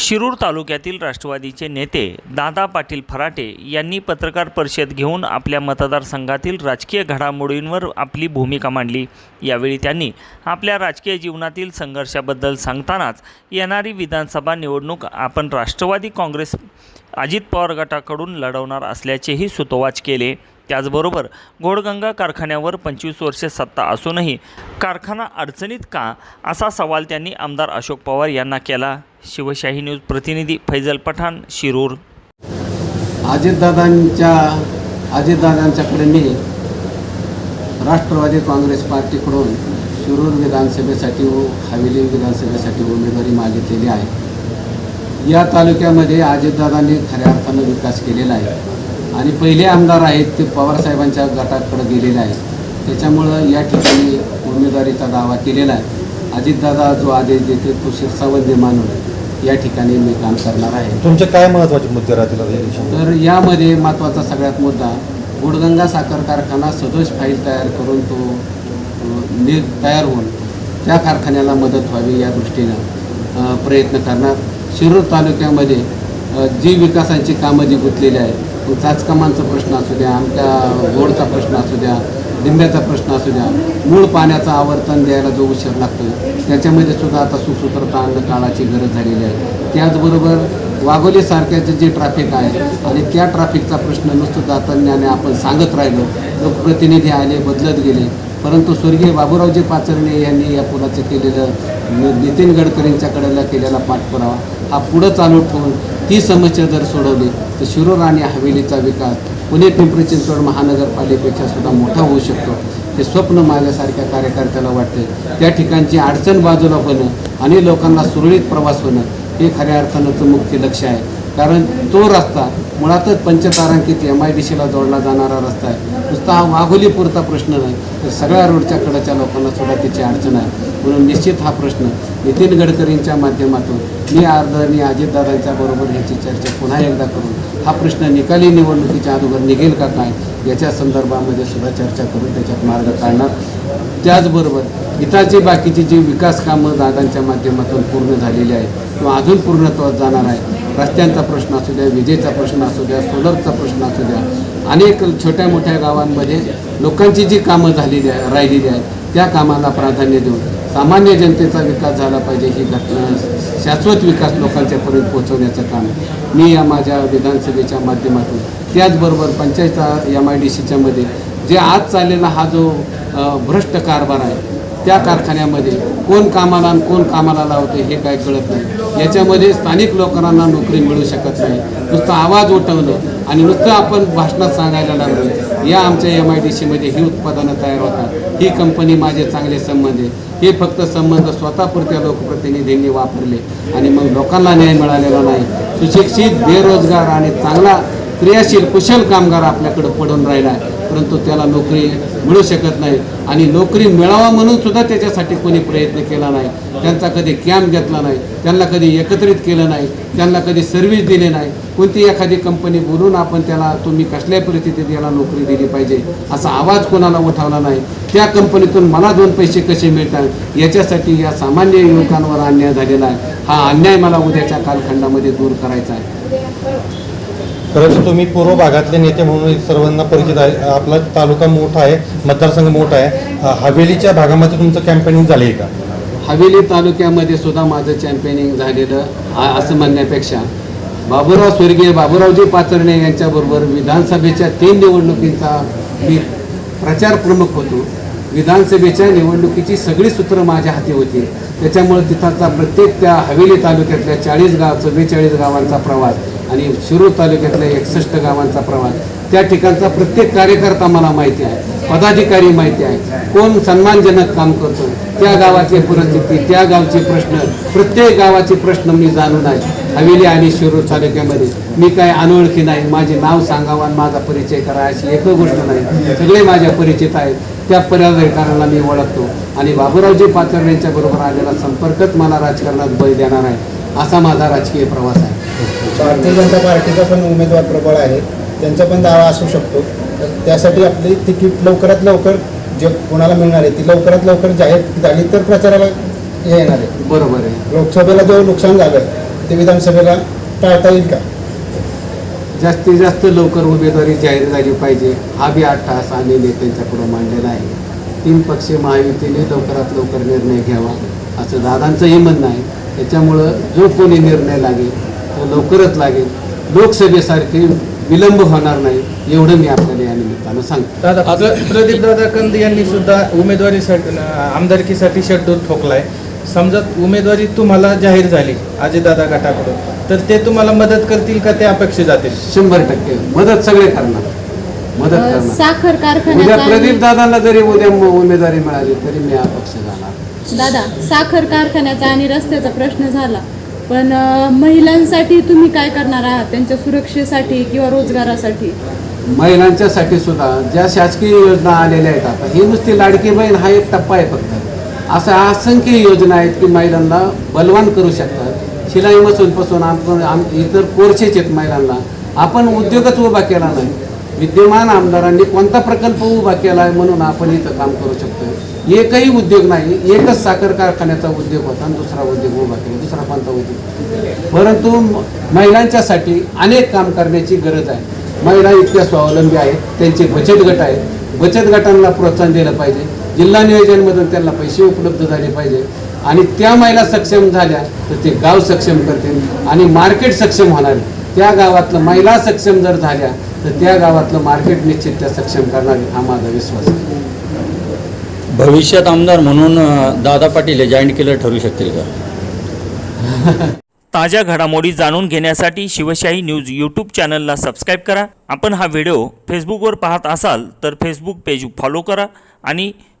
शिरूर तालुक्यातील राष्ट्रवादीचे नेते दादा पाटील फराटे यांनी पत्रकार परिषद घेऊन आपल्या मतदारसंघातील राजकीय घडामोडींवर आपली भूमिका मांडली. यावेळी त्यांनी आपल्या राजकीय जीवनातील संघर्षाबद्दल सांगतानाच येणारी विधानसभा निवडणूक आपण राष्ट्रवादी काँग्रेस अजित पवार गटाकडून लढवणार असल्याचेही सुतोवाच केले. त्याचबरोबर गोडगंगा कारखान्यावर पंचवीस वर्षे सत्ता असूनही कारखाना अडचणीत का? असा सवाल त्यांनी आमदार अशोक पवार यांना केला. शिवशाही न्यूज प्रतिनिधी फैजल पठाण शिरूर. अजितदादांच्या अजितदादांच्याकडे मी राष्ट्रवादी काँग्रेस पार्टीकडून शिरूर विधानसभेसाठी व हवेली विधानसभेसाठी उमेदवारी मागितलेली आहे. या तालुक्यामध्ये अजितदादांनी खऱ्या अर्थानं विकास केलेला आहे. आणि पहिले आमदार आहेत ते पवारसाहेबांच्या गटाकडे गेलेले आहेत. त्याच्यामुळं या ठिकाणी उमेदवारीचा दावा केलेला आहे. अजितदादा जो आदेश देते तो शिरसावंत मानून या ठिकाणी मी काम करणार आहे. तुमचे काय महत्त्वाचे मुद्दे राहतील? तर यामध्ये महत्त्वाचा सगळ्यात मुद्दा गुडगंगा साखर कारखाना सदोष फाईल तयार करून तो अ, नि तयार होऊन त्या कारखान्याला मदत व्हावी या दृष्टीनं प्रयत्न करणार. शिरूर तालुक्यामध्ये जी विकासांची कामं जी गुंतलेली आहेत चाचकामांचा प्रश्न असू द्या आमच्या गोडचा प्रश्न असू द्या लिंब्याचा प्रश्न असू द्या मूळ पाण्याचं आवर्तन द्यायला जो उशीर लागतो त्याच्यामध्ये सुद्धा आता सुसूत्रता आणणं काळाची गरज झालेली आहे. त्याचबरोबर वाघोलीसारख्याचं जे ट्रॅफिक आहे आणि त्या ट्रॅफिकचा प्रश्न नुसतं जाताना आपण सांगत राहिलो लोकप्रतिनिधी आले बदलत गेले परंतु स्वर्गीय बाबूरावजी पाचरणे यांनी या पुलाचं केलेलं नितीन गडकरींच्याकडेला केलेला पाठपुरावा हा पुढं चालू ठेवून ती समस्या जर सोडवली तर शिरूर आणि हवेलीचा विकास पुणे पिंपरी चिंचवड महानगरपालिकेपेक्षा सुद्धा मोठा होऊ शकतो. हे स्वप्न माझ्यासारख्या कार्यकर्त्याला वाटते. त्या ठिकाणची अडचण बाजूला होणं आणि लोकांना सुरळीत प्रवास होणं हे खऱ्या अर्थानं मुख्य लक्ष आहे. कारण तो रस्ता मुळातच पंचतारांकित एम आय डी सीला जोडला जाणारा रस्ता आहे. नुसता हा वाघोलीपुरता प्रश्न नाही तर सगळ्या रोडच्या कडेच्या लोकांना सुद्धा त्याची अडचण आहे. म्हणून निश्चित हा प्रश्न नितीन गडकरींच्या माध्यमातून मी आदरणीय अजितदादांच्या बरोबर ह्याची चर्चा पुन्हा एकदा करून हा प्रश्न निकाली निवडणुकीच्या अगोदर निघेल का काय याच्या संदर्भामध्ये सुद्धा चर्चा करून त्याच्यात मार्ग काढणार. त्याचबरोबर इथाची बाकीची जी विकास कामं दादांच्या माध्यमातून पूर्ण झालेली आहेत किंवा अजून पूर्णत्वात जाणार आहे रस्त्यांचा प्रश्न असू द्या विजेचा प्रश्न असू द्या सोलरचा प्रश्न असू द्या अनेक छोट्या मोठ्या गावांमध्ये लोकांची जी कामं झालेली आहे राहिलेली आहेत त्या कामाला प्राधान्य देऊन सामान्य जनतेचा विकास झाला पाहिजे ही घटना शाश्वत विकास लोकांच्यापर्यंत पोहोचवण्याचं काम मी या माझ्या विधानसभेच्या माध्यमातून त्याचबरोबर पंचायत एम आय डी सीच्यामध्ये जे आज चाललेला हा जो भ्रष्ट कारभार आहे त्या कारखान्यामध्ये कोण कामाला आणि कोण कामाला लावते हे काय कळत नाही. याच्यामध्ये स्थानिक लोकांना नोकरी मिळू शकत नाही. नुसतं आवाज उठवणं आणि नुसतं आपण भाषणात सांगायला लागलो. या आमच्या एम आय डी सीमध्ये ही उत्पादनं तयार होतात. ही कंपनी माझे चांगले संबंध आहे. हे फक्त संबंध स्वतःपुरत्या लोकप्रतिनिधींनी वापरले आणि मग लोकांना न्याय मिळालेला नाही. सुशिक्षित बेरोजगार आणि चांगला क्रियाशील कुशल कामगार आपल्याकडे पडून राहिला परंतु त्याला नोकरी मिळू शकत नाही. आणि नोकरी मिळावा म्हणून सुद्धा त्याच्यासाठी कोणी प्रयत्न केला नाही. त्यांचा कधी कॅम्प घेतला नाही. त्यांना कधी एकत्रित केलं नाही. त्यांना कधी सर्व्हिस दिली नाही. कोणती एखादी कंपनी बोलून आपण त्याला तुम्ही कसल्या परिस्थितीत याला नोकरी दिली पाहिजे असा आवाज कोणाला उठावला नाही. त्या कंपनीतून मला दोन पैसे कसे मिळतात? याच्यासाठी या सामान्य युवकांवर अन्याय झालेला आहे. हा अन्याय मला उद्याच्या कालखंडामध्ये दूर करायचा आहे. खरंच तुम्ही पूर्व भागातले नेते म्हणून सर्वांना परिचित आहे. आपला तालुका मोठा आहे मतदारसंघ मोठा आहे. हवेलीच्या भागामध्ये तुमचं कॅम्पेनिंग झाले आहे का? हवेली तालुक्यामध्ये सुद्धा माझं चॅम्पियनिंग झालेलं असं म्हणण्यापेक्षा बाबूराव स्वर्गीय बाबूरावजी पाचरणे यांच्याबरोबर विधानसभेच्या तीन निवडणुकींचा मी प्रचार प्रमुख होतो. विधानसभेच्या निवडणुकीची सगळी सूत्रं माझ्या हाती होती. त्याच्यामुळे तिथाचा प्रत्येक त्या हवेली तालुक्यातल्या चाळीस गाव चव्वेचाळीस गावांचा प्रवास आणि शिरूर तालुक्यातल्या एकसष्ट गावांचा प्रवास. त्या ठिकाणचा प्रत्येक कार्यकर्ता मला माहिती आहे. पदाधिकारी माहिती आहे. कोण सन्मानजनक काम करतो? त्या गावाची परिस्थिती त्या गावचे प्रश्न प्रत्येक गावाचे प्रश्न मी जाणून आहे. हवेली आणि शिरूर तालुक्यामध्ये मी काय अनोळखी नाही. माझे नाव सांगावं आणि माझा परिचय करा अशी एक गोष्ट नाही. सगळे माझ्या परिचित आहेत. त्या पदाधिकाऱ्यांना मी ओळखतो. आणि बाबूरावजी पाचरण्यांच्या बरोबर आलेला संपर्कच मला राजकारणात बळी देणार आहे असा माझा राजकीय प्रवास आहे. भारतीय जनता पार्टीचा पण उमेदवार प्रबळ आहे. त्यांचा पण दावा असू शकतो. त्यासाठी आपली तिकीट लवकरात लवकर जे कोणाला मिळणार आहे ती लवकरात लवकर जाहीर झाली तर प्रचाराला हे येणार आहे. बरोबर आहे. लोकसभेला जो नुकसान झालं ते विधानसभेला टाळता येईल का? जास्तीत जास्त लवकर उमेदवारी जाहीर झाली पाहिजे हा बी अट्टहास आम्ही नेत्यांच्यापुढं मांडलेला आहे. तीन पक्ष महायुतीने लवकरात लवकर निर्णय घ्यावा असं दादांचंही म्हणणं आहे. त्याच्यामुळं जो कोणी निर्णय लागेल तो लवकरच लागेल. लोकसभेसारखी विलंब होणार नाही एवढं मी आपल्याला या निमित्तानं सांगतो. दादा प्रदीप दादा कंद यांनी सुद्धा उमेदवारीसाठी आमदारकीसाठी शेड्यूल ठोकलाय. समजा उमेदवारी तुम्हाला जाहीर झाली अजितदादा गटाकडून. तर ते तुम्हाला मदत करतील का? ते अपेक्षा जातील. शंभर टक्के. मदत सगळे करणार. मदत अ, करणार. साखर उद्या कारखान्याचा प्रदीप दादांना जरी उद्या म- उमेदवारी मिळाली तरी मी अपक्ष झाला दादा साखर कारखान्याचा आणि रस्त्याचा प्रश्न झाला. पण अ, महिलांसाठी तुम्ही काय करणार आहात? त्यांच्या सुरक्षेसाठी किंवा रोजगारासाठी? महिलांच्यासाठी सुद्धा ज्या शासकीय योजना आलेल्या आहेत आता ही नुसती लाडकी बहीण हा एक टप्पा आहे फक्त. अशा असंख्य योजना आहेत की महिलांना बलवान करू शकतात. शिलाई मसूनपासून आपण आम इतर कोर्सेस आहेत महिलांना. आपण उद्योगच उभा केला नाही. विद्यमान आमदारांनी कोणता प्रकल्प उभा केला आहे म्हणून आपण इथं काम करू शकतो. एकही उद्योग नाही. एकच साखर कारखान्याचा उद्योग होता आणि दुसरा उद्योग उभा केला. दुसरा कोणता उद्योग? परंतु महिलांच्यासाठी अनेक काम करण्याची गरज आहे. महिला इतक्या स्वावलंबी आहेत. त्यांचे बचत गट आहेत. बचत गटांना प्रोत्साहन दिलं पाहिजे. जिल्हा नियोजनमधून त्यांना पैसे उपलब्ध झाले पाहिजे. आणि त्या महिला सक्षम झाल्या तर ते गाव सक्षम करतील आणि मार्केट सक्षम होणार. त्या गावातलं महिला सक्षम जर झाल्या तर त्या गावातलं मार्केट निश्चित त्या सक्षम करणार हा माझा विश्वास आहे. भविष्यात आमदार म्हणून दादा पाटील हे जॉईन केलं ठरू शकतील का? ताज्या घडामोडी जाणून घेण्यासाठी शिवशाही न्यूज यूट्यूब चॅनलला सबस्क्राईब करा. आपण हा व्हिडिओ फेसबुकवर पाहत असाल तर फेसबुक पेज फॉलो करा आणि